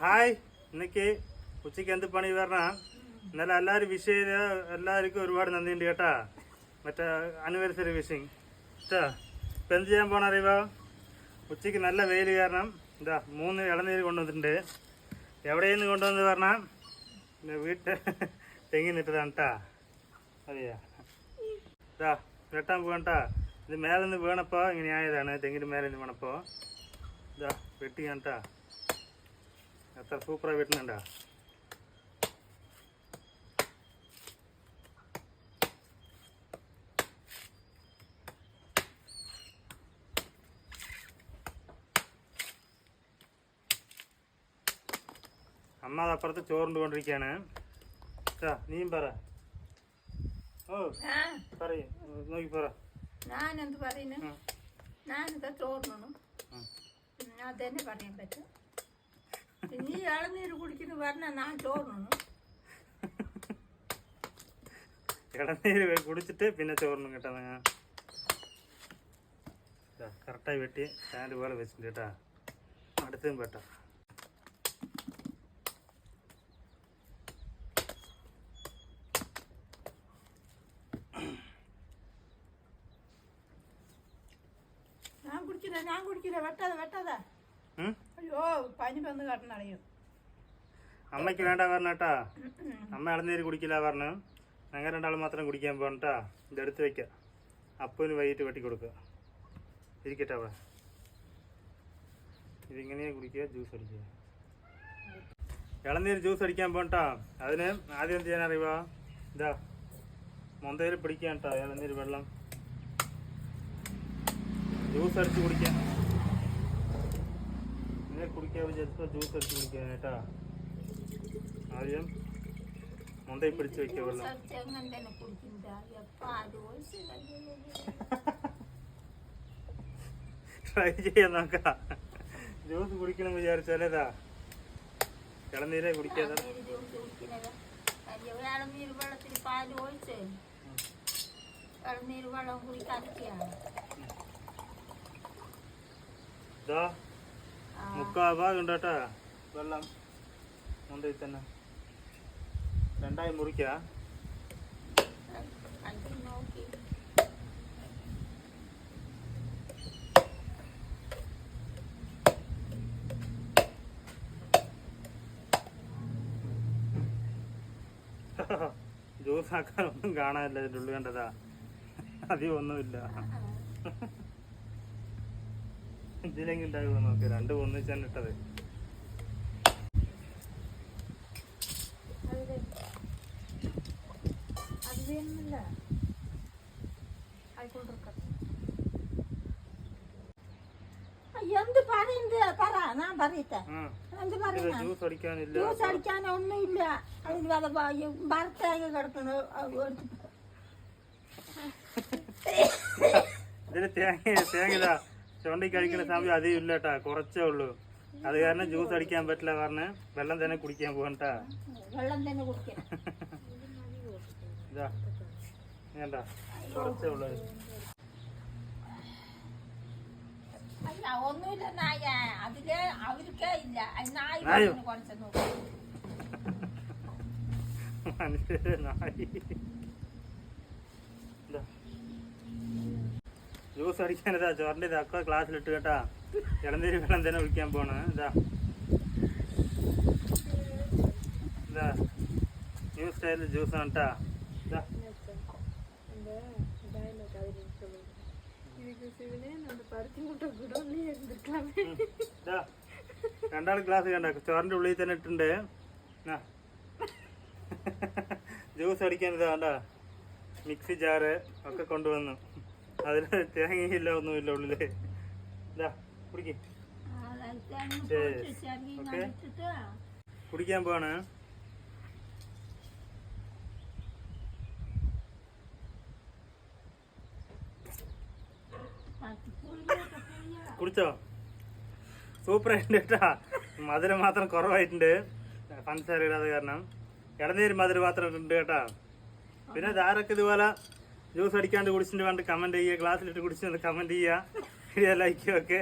Hi ഇന്നക്ക് ഉച്ചയ്ക്ക് എന്ത് പണി പറഞ്ഞ ഇന്നലെ എല്ലാവരും വിഷ് ചെയ്ത എല്ലാവർക്കും ഒരുപാട് നന്ദിയുണ്ട് കേട്ടാ മറ്റേ ആനിവേഴ്സറി വിഷിങ് കേട്ടാ ഇപ്പം എന്ത് ചെയ്യാൻ പോണ അറിയുക ഉച്ചയ്ക്ക് നല്ല വെയിൽ കാരണം ഇതാ മൂന്ന് ഇളനീര് കൊണ്ടുവന്നിട്ടുണ്ട് എവിടെയെന്ന് കൊണ്ടുവന്ന് പറഞ്ഞാൽ വീട്ടിൽ തെങ്ങിനിട്ടതാണ് കേട്ടാ അറിയാ ഇതാ വെട്ടാൻ പോകണ്ടാ ഇത് മേലെ നിന്ന് വീണപ്പോൾ ഇങ്ങനെ ആയതാണ് തെങ്ങിന് മേലെ നിന്ന് വീണപ്പോൾ ഇതാ വെട്ടി കണ്ടാ എത്ര സൂപ്പറായി വെട്ടുന്നുണ്ടാ അമ്മ അതപ്പുറത്ത് ചോറുണ്ട് കൊണ്ടിരിക്കുകയാണ് നീയും പറ. ഓ പറയും. നോക്കി പറ. ഞാനെന്ത് പറയുന്നു? ഞാൻ ചോറിനു. അതന്നെ പറയാൻ പറ്റും. നീ ഇളനീര് കുടിക്കുന്നു പറഞ്ഞ ഞാൻ ചോർന്നു ഇളനീര് കുടിച്ചിട്ട് പിന്നെ ചോറിനും കേട്ടാ ഞാൻ കറക്റ്റായി വെട്ടി സ്റ്റാൻഡ് പോലെ വെച്ചിട്ടുണ്ട് കേട്ടാ അടുത്തും പെട്ടാ ഞാൻ കുടിക്കില്ല ഞാൻ കുടിക്കില്ല വെട്ടാതെ വെട്ടാതെ ഉം? അയ്യോ പനി വന്ന് കടന്നറിയും അമ്മയ്ക്ക് വേണ്ട പറഞ്ഞേട്ടാ അമ്മ ഇളനീര് കുടിക്കില്ല പറഞ്ഞു. ഞങ്ങൾ രണ്ടാളും മാത്രം കുടിക്കാൻ പോകണ്ടാ ഇതെടുത്ത് വെക്ക. അപ്പന് വൈകിട്ട് വെട്ടി കൊടുക്കുക ഇരിക്കട്ടെ അവിടെ. ഇതിങ്ങനെയാ കുടിക്കുക ജ്യൂസ് അടിക്കുക. ഇളനീര് ജ്യൂസ് അടിക്കാൻ പോകണട്ടാ അതിന് ആദ്യം എന്ത് ചെയ്യാൻ അറിയുക? ഇതാ മൊന്തയിൽ പിടിക്കാൻ കേട്ടോ ഇളനീര് വെള്ളം. ജ്യൂസ് അടിച്ച് കുടിക്കാൻ ഇങ്ങനെ കുടിക്കാൻ വിചാരിച്ചപ്പോൾ ജ്യൂസ് അടിച്ച് കുടിക്കാൻ കേട്ടാ. ആദ്യം മൊന്തയിൽ പിടിച്ച് വെക്കുക വെള്ളം. ട്രൈ ചെയ്യാൻ നോക്കാം. ജ്യൂസ് കുടിക്കണം വിചാരിച്ചാലേതാ? ഇളനീരെ കുടിക്കാതെ ഇളനീര് വെള്ളം കുടിക്കാതിരിക്കുകയാണ് ആ, മുക്കാ ഭാഗം കേട്ടാ വെള്ളം മുന്തയിൽ തന്നെ. രണ്ടായി മുറിക്ക. ജ്യൂസ് ആക്കാനൊന്നും കാണാനില്ല ഇതിന്റെ ഉള്ളിൽ കണ്ടതാ. അധികം ഒന്നുമില്ല. ഇതിലെങ്കിലും ഉണ്ടാകുമോ നോക്ക്. രണ്ട് ഒന്നിച്ചാണ് ഇട്ടത്. എന്ത് പറയുന്നത് പറ? ഞാൻ പറയട്ടെ. എന്ത് ജ്യൂസ് അടിക്കാനില്ല. ജ്യൂസ് അടിക്കാൻ ഒന്നുമില്ല. അതിന് ഭർത്താവ് ഇതിന് തേങ്ങ തേങ്ങ ചുണ്ടി കഴിക്കുന്ന സമയം അധികം ഇല്ല കേട്ടാ കുറച്ചേ ഉള്ളൂ. അത് കാരണം ജ്യൂസ് അടിക്കാൻ പറ്റില്ല പറഞ്ഞ് വെള്ളം തന്നെ കുടിക്കാൻ പോകണ്ടാ വെള്ളം തന്നെ കുടിക്കണം ഇതാ. വേണ്ട. കുറച്ചേ ഉള്ളൂ. അല്ല ഒന്നുമില്ല നായ. അതിൽ അവർക്കേ ഇല്ല. നായ നായോ? കുറച്ച് നോക്കും. മനുഷ്യരെ നായി ഇതാ. ജ്യൂസ് അടിക്കാൻ ഇതാ ചോറിന്റെ ഇതൊക്കെ ക്ലാസ്സിലിട്ട് കേട്ടാ ഇളനീര് വെള്ളം തന്നെ ഒഴിക്കാൻ പോണ് ഇതാ ഇതാ ന്യൂ സ്റ്റൈലിൽ ജ്യൂസാണ് കേട്ടാ ഇതാ ഉം. ഇതാ രണ്ടാൾ ഗ്ലാസ് കണ്ട ചോറിന്റെ ഉള്ളിൽ തന്നെ ഇട്ടുണ്ട് ആ. ജ്യൂസ് അടിക്കാൻ ഇതാ കണ്ട മിക്സി ജാറ് ഒക്കെ കൊണ്ടുവന്നു അതിൽ തേങ്ങയില്ല ഒന്നുമില്ല ഉള്ളിൽ. ഇതാ കുടിക്ക്. ഓക്കേ. കുടിക്കാൻ പോവാണ്. കുടിച്ചോ? സൂപ്പർ ആയിട്ടുണ്ട് കേട്ടാ. മധുരം മാത്രം കുറവായിട്ടുണ്ട്. പഞ്ചസാര ഇടാതെ കാരണം. ഇടനീര് മധുരം മാത്രം ഉണ്ട് കേട്ടാ. പിന്നെ ധാരക്ക് ഇതുപോലെ ജ്യൂസ് അടിക്കാണ്ട് കുടിച്ചിട്ട് വേണ്ട കമന്റ് ചെയ്യുക ഗ്ലാസ്സിലിട്ട് കുടിച്ചിട്ട് കമന്റ് ചെയ്യുക. ലൈക്കും ഒക്കെ